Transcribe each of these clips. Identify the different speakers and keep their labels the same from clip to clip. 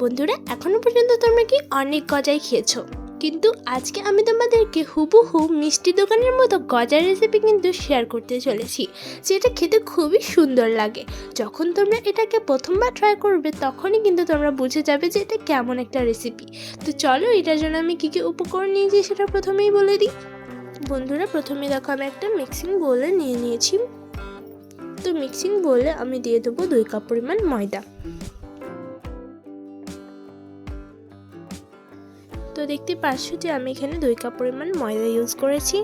Speaker 1: বন্ধুরা, এখনও পর্যন্ত তোমরা কি অনেক গজাই খেয়েছো? কিন্তু আজকে আমি তোমাদেরকে হুবহু মিষ্টি দোকানের মতো গজার রেসিপি কিন্তু শেয়ার করতে চলেছি, যেটা খেতে খুবই সুন্দর লাগে। যখন তোমরা এটাকে প্রথমবার ট্রাই করবে, তখনই কিন্তু তোমরা বুঝে যাবে যে এটা কেমন একটা রেসিপি তো চলো, এটার জন্য আমি কী কী উপকরণ নিয়েছি সেটা প্রথমেই বলে দিই। বন্ধুরা, প্রথমে দেখো, আমি একটা মিক্সিং বোলে নিয়ে নিয়েছি। তো মিক্সিং বোলে আমি দিয়ে দেবো দুই কাপ পরিমাণ ময়দা। তো দেখতে পাচ্ছ যে আমি এখানে দুই কাপ পরিমাণ ময়দা ইউজ করেছি।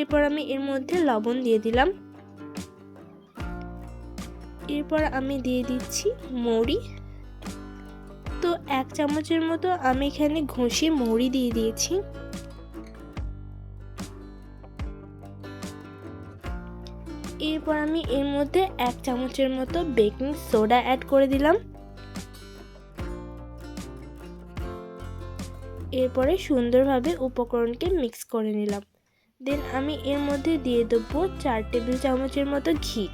Speaker 1: এরপর আমি এর মধ্যে লবণ দিয়ে দিলাম। এরপর আমি দিয়ে দিচ্ছি মৌরি। তো এক চামচের মতো আমি এখানে ঘষে মৌরি দিয়ে দিয়েছি। এরপর আমি এর মধ্যে এক চামচের মতো বেকিং সোডা অ্যাড করে দিলাম। এরপরে সুন্দরভাবে উপকরণকে মিক্স করে নিলাম। দেন আমি এর মধ্যে দিয়ে দেবো চার টেবিল চামচের মতো ঘি।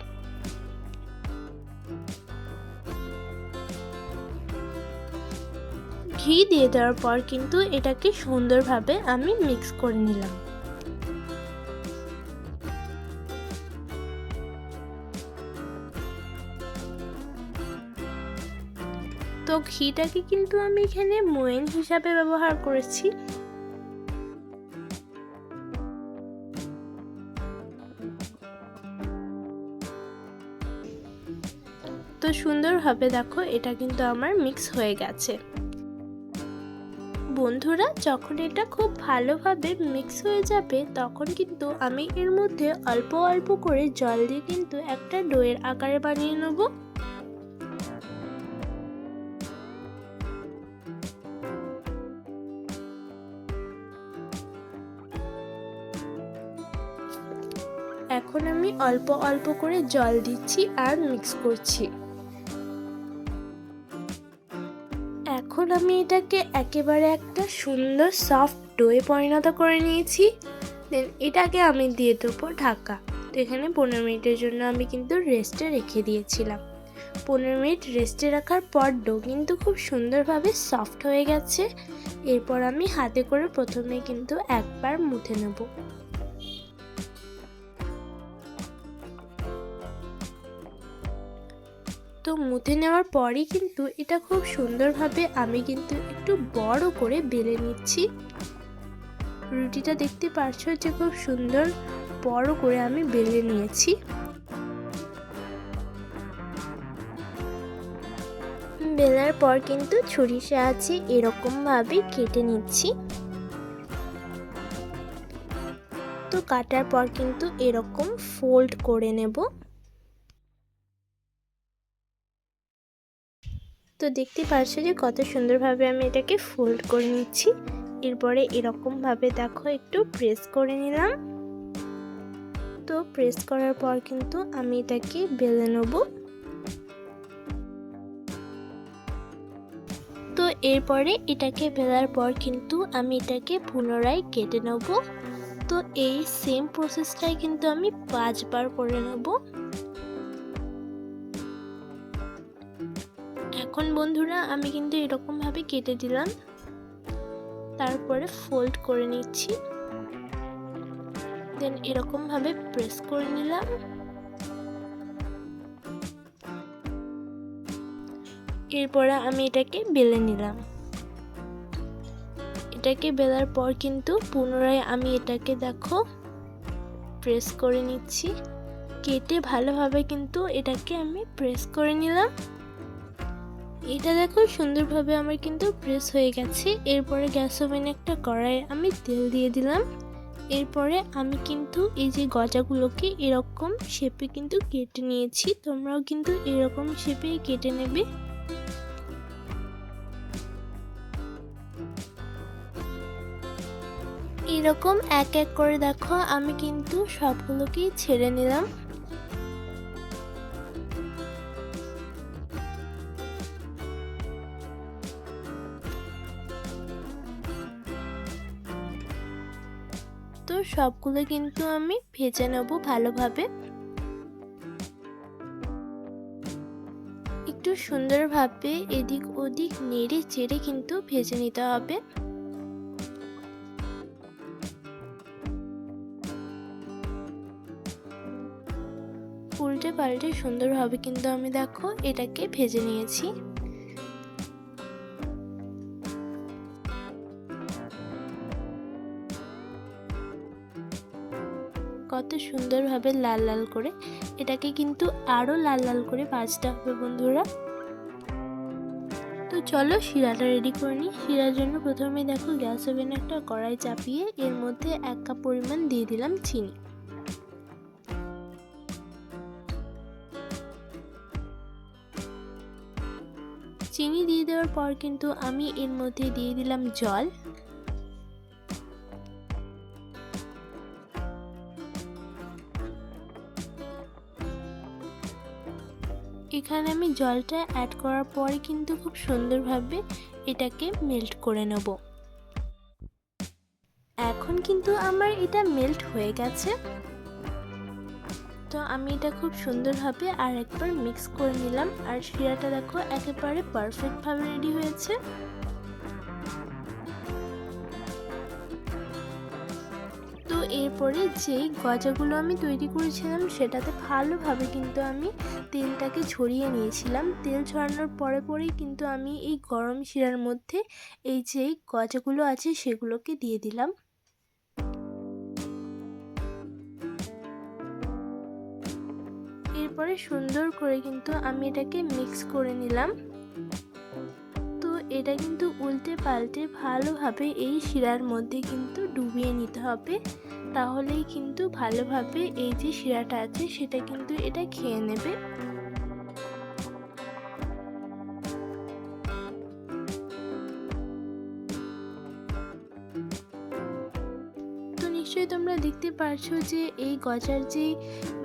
Speaker 1: ঘি দিয়ে দেওয়ার পর কিন্তু এটাকে সুন্দরভাবে আমি মিক্স করে নিলাম। তো ঘিটাকে কিন্তু আমি এখানে মোয়েন হিসাবে ব্যবহার করেছি। তো সুন্দরভাবে দেখো, এটা কিন্তু আমার মিক্স হয়ে গেছে। বন্ধুরা, যখন এটা খুব ভালোভাবে মিক্স হয়ে যাবে, তখন কিন্তু আমি এর মধ্যে অল্প অল্প করে জল দিয়ে কিন্তু একটা ডোয়ের আকারে বানিয়ে নেব। অল্প অল্প করে জল দিচ্ছি আর মিক্স করছি। এখন আমি এটাকে একেবারে একটা সুন্দর সফট ডোয়ে পরিণত করে নিয়েছি। দেন এটাকে আমি দিয়ে দেবো ঢাকা। তো এখানে পনেরো মিনিটের জন্য আমি কিন্তু রেস্টে রেখে দিয়েছিলাম। পনেরো মিনিট রেস্টে রাখার পর ডো কিন্তু খুব সুন্দরভাবে সফট হয়ে গেছে। এরপর আমি হাতে করে প্রথমে কিন্তু একবার মুথে নেব। তো মুথে নেওয়ার পরই কিন্তু এটা খুব সুন্দরভাবে আমি কিন্তু একটু বড় করে বেলে নিচ্ছি। রুটিটা দেখতে পারছ যে খুব সুন্দর বড় করে আমি বেলে নিয়েছি। বেলার পর কিন্তু ছুরি সাহায্যে এরকমভাবে কেটে নিচ্ছি। তো কাটার পর কিন্তু এরকম ফোল্ড করে নেব। তো দেখতে পারছ যে কত সুন্দরভাবে আমি এটাকে ফোল্ড করে নিচ্ছি। এরপরে এরকমভাবে দেখো, একটু প্রেস করে নিলাম। তো প্রেস করার পর কিন্তু আমি এটাকে বেলে নেব। তো এরপরে এটাকে বেলার পর কিন্তু আমি এটাকে পুনরায় কেটে নেব। তো এই সেম প্রসেসটাই কিন্তু আমি পাঁচবার করে নেব। এখন বন্ধুরা আমি কিন্তু এরকমভাবে কেটে দিলাম। তারপরে ফোল্ড করে নিচ্ছি। দেন এরকমভাবে প্রেস করে নিলাম। এরপরে আমি এটাকে বেলে নিলাম। এটাকে বেলার পর কিন্তু পুনরায় আমি এটাকে দেখো প্রেস করে নিচ্ছি। কেটে ভালোভাবে কিন্তু এটাকে আমি প্রেস করে নিলাম। এটা দেখো সুন্দরভাবে আমার কিন্তু প্রেস হয়ে গেছে। এরপরে গ্যাস ওভেনে একটা কড়াই আমি তেল দিয়ে দিলাম। এরপরে আমি কিন্তু এই যে গজাগুলোকে এরকম শেপে কিন্তু কেটে নিয়েছি। তোমরাও কিন্তু এরকম শেপে কেটে নেবে। এরকম এক এক করে দেখো, আমি কিন্তু সবগুলোকেই ছেড়ে নিলাম। তো সবগুলো কিন্তু আমি ভেজে নেব ভালোভাবে। একটু সুন্দরভাবে এদিক ওদিক নেড়ে চেড়ে কিন্তু ভেজে নিতে হবে। উল্টে পাল্টে সুন্দরভাবে কিন্তু আমি দেখো এটাকে ভেজে নিয়েছি। কত সুন্দরভাবে লাল লাল করে। এটাকে কিন্তু আরও লাল লাল করে ভাজতে হবে বন্ধুরা। তো চলো শিরাটা রেডি করে নিই। শিরার জন্য প্রথমে দেখো গ্যাস ওভেনে একটা কড়াই চাপিয়ে এর মধ্যে এক কাপ পরিমাণ দিয়ে দিলাম চিনি। চিনি দিয়ে দেওয়ার পর কিন্তু আমি এর মধ্যে দিয়ে দিলাম জল। এখানে আমি জলটা অ্যাড করার পরে কিন্তু খুব সুন্দরভাবে এটাকে মেল্ট করে নেব। এখন কিন্তু আমার এটা মেল্ট হয়ে গেছে। তো আমি এটা খুব সুন্দরভাবে আর একবার মিক্স করে নিলাম। আর শিরাটা দেখো একেবারে পারফেক্টভাবে রেডি হয়েছে। এরপরে যেই গজাগুলো আমি তৈরি করেছিলাম সেটাতে ভালোভাবে কিন্তু আমি তেলটাকে ছড়িয়ে নিয়েছিলাম। তেল ছড়ানোর পরে পরেই কিন্তু আমি এই গরম শিরার মধ্যে এই যে গজাগুলো আছে সেগুলোকে দিয়ে দিলাম। এরপরে সুন্দর করে কিন্তু আমি এটাকে মিক্স করে নিলাম। তো এটা কিন্তু উল্টে পাল্টে ভালোভাবে এই শিরার মধ্যে কিন্তু ডুবিয়ে নিতে হবে, তাহলেই কিন্তু ভালোভাবে এই যে শিরাটা আছে, সেটা কিন্তু এটা খেয়ে নেবে। নিশ্চয়ই তোমরা দেখতে পারছ যে এই গজার যে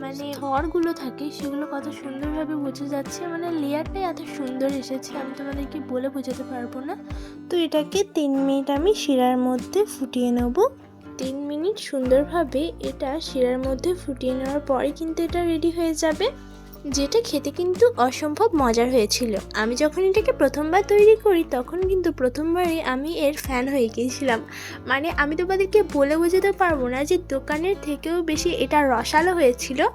Speaker 1: মানে হরগুলো থাকে, সেগুলো কত সুন্দরভাবে বোঝা যাচ্ছে। মানে লেয়ারটাই এত সুন্দর এসেছে, আমি তোমাদেরকে বলে বোঝাতে পারব না। তো এটাকে তিন মিনিট আমি শিরার মধ্যে ফুটিয়ে নেব। তিন মিনিট সুন্দরভাবে এটা শিরার মধ্যে ফুটিয়ে নেওয়ার পরে কিন্তু এটা রেডি হয়ে যাবে। যেটা খেতে কিন্তু অসম্ভব মজার হয়েছিল। আমি যখন এটাকে প্রথমবার তৈরি করি, তখন কিন্তু প্রথমবারই আমি এর ফ্যান হয়ে গিয়েছিলাম। মানে আমি তোমাদেরকে বলে বোঝাতে পারব না যে দোকানের থেকেও বেশি এটা রসালো হয়েছিল।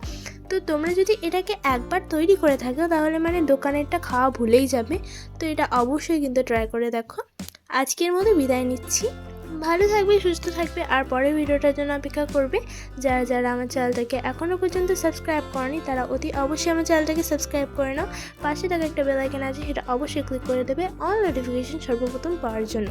Speaker 1: তো তোমরা যদি এটাকে একবার তৈরি করে থাকো, তাহলে মানে দোকানেরটা খাওয়া ভুলেই যাবে। তো এটা অবশ্যই কিন্তু ট্রাই করে দেখো। আজকের মতো বিদায় নিচ্ছি। ভালো থাকবে, সুস্থ থাকবে। আর পরের ভিডিওটার জন্য অপেক্ষা করবে যারা যারা আমার চ্যানেলটাকে এখনও পর্যন্ত সাবস্ক্রাইব করেনি, তারা অতি অবশ্যই আমার চ্যানেলটাকে সাবস্ক্রাইব করে নাও। পাশে থাকা একটা বেলাইকেন আছে সেটা অবশ্যই ক্লিক করে দেবে অল নোটিফিকেশন সর্বপ্রথম পাওয়ার জন্য।